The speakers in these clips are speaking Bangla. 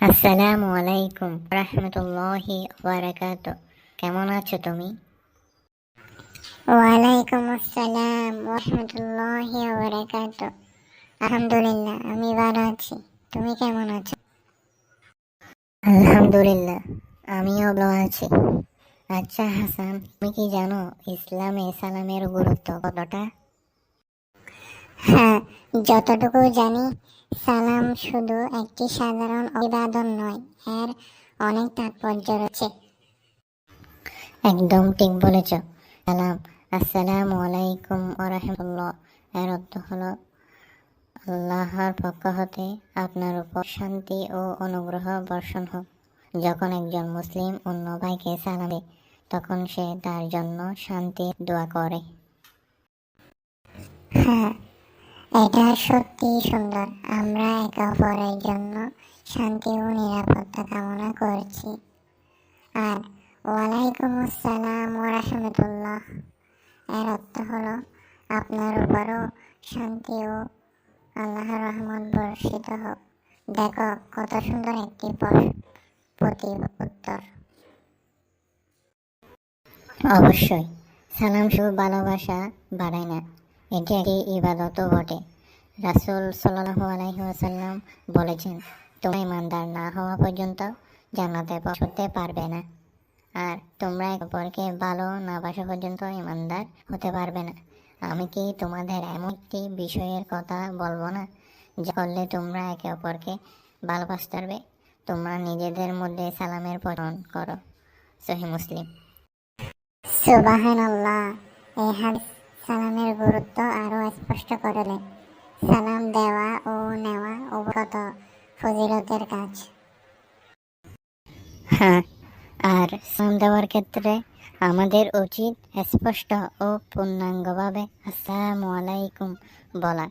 আসসালামু আলাইকুম রহমতুল্লাহি বারাকাত কেমন আছো তুমি? ওয়ালাইকুম আসসালাম রহমতুল্লাহি ওয়াবারাকাত আলহামদুলিল্লাহ আমি ভালো আছি। তুমি কেমন আছো? আলহামদুলিল্লাহ আমিও ভালো আছি। আচ্ছা হাসান তুমি কি জানো ইসলামে সালামের গুরুত্ব কতটা? হ্যাঁ যতটুকু জানি, সালাম শুধু একটি সাধারণ অভিবাদন নয়, এর অনেক তাৎপর্য রয়েছে। একদম ঠিক বলেছ। সালাম, আসসালামু আলাইকুম ওরহমতুল্লাহ এর অর্থ হলো, আল্লাহর পক্ষ হতে আপনার উপর শান্তি ও অনুগ্রহ বর্ষণ হোক। যখন একজন মুসলিম অন্য ভাইকে সালাম তখন সে তার জন্য শান্তি দোয়া করে। হ্যাঁ এটা সত্যি সুন্দর। আমরা একে অপরের জন্য শান্তি ও নিরাপত্তা কামনা করছি। আর ওয়ালাইকুম আসসালাম রাহমাতুল্লাহ। এর অর্থ হলো, আপনার উপরও শান্তি ও আল্লাহ রহমত বর্ষিত হোক। দেখো, কত সুন্দর একটি প্রতি উত্তর। অবশ্যই, সালাম শুধু ভালোবাসা বাড়ায় না। এটি একটি ইবাদতও বটে। রাসূল সাল্লাল্লাহু আলাইহি বলেছেন, তোমরা ইমানদার না হওয়া পর্যন্ত জান্নাতে পৌঁছতে পারবে না। আর তোমরা অপরকে ভালো না বাসা পর্যন্ত ইমানদার হতে পারবে না। আমি কি তোমাদের এমন একটি বিষয়ের কথা বলব না, যা করলে তোমরা একে অপরকে ভালোবাসতে পারবে? তোমরা নিজেদের মধ্যে সালামের প্রচলন করো। সহি মুসলিম। সুবাহানাল্লাহ, এই হাদিস সালামের গুরুত্ব আরও স্পষ্ট করলেন সালাম দেওয়া ও নেওয়া উভয়ত ফজিলতের কাজ। হ্যাঁ আর সালাম দেওয়ার ক্ষেত্রে আমাদের উচিত স্পষ্ট ও পূর্ণাঙ্গভাবে আসসালামু আলাইকুম বলা।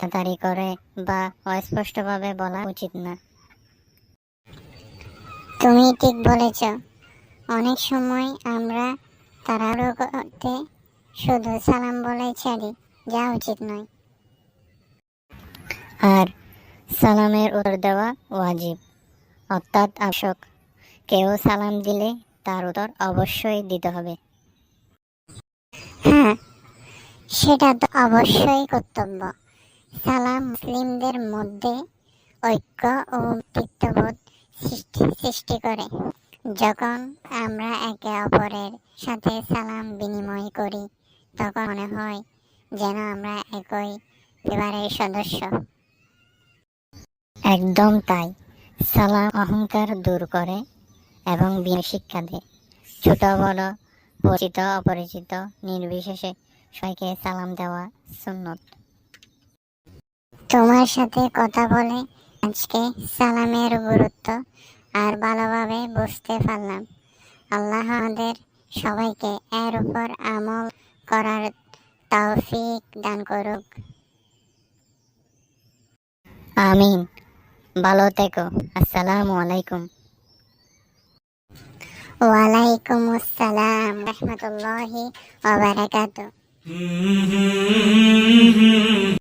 তাড়াতাড়ি করে বা অস্পষ্টভাবে বলা উচিত না। তুমি ঠিক বলেছ। অনেক সময় আমরা তাড়াহুড়ো করতে শুধু সালাম বলে ছাড়ি যা উচিত নয়। আর সালামের উত্তর দেওয়া ওয়াজিব। অর্থাৎ আবশ্যক। কেউ সালাম দিলে তার উত্তর অবশ্যই দিতে হবে। হ্যাঁ সেটা তো অবশ্যই কর্তব্য। সালাম মুসলিমদের মধ্যে ঐক্য ও ব্যক্তিত্ববোধ সৃষ্টি সৃষ্টি করে। যখন আমরা একে অপরের সাথে সালাম বিনিময় করি তখন মনে হয় যেন আমরা একই পরিবারের সদস্য। একদম তাই। সালাম অহংকার দূর করে এবং বিনয় শিক্ষা দেয়। ছোট, বড়, পরিচিত, অপরিচিত, নির্বিশেষে সবাইকে সালাম দেওয়া সুন্নত। তোমার সাথে কথা বলে আজকে সালামের গুরুত্ব আর ভালোভাবে বুঝতে পারলাম। আল্লাহ আমাদের সবাইকে এর উপর আমল করার তৌফিক দান করুক। আমিন। ভালো থেকো। আসসালামু আলাইকুম। ওয়ালাইকুম আসসালাম। রহমতুল্লাহি ওয়া বারাকাতুহু।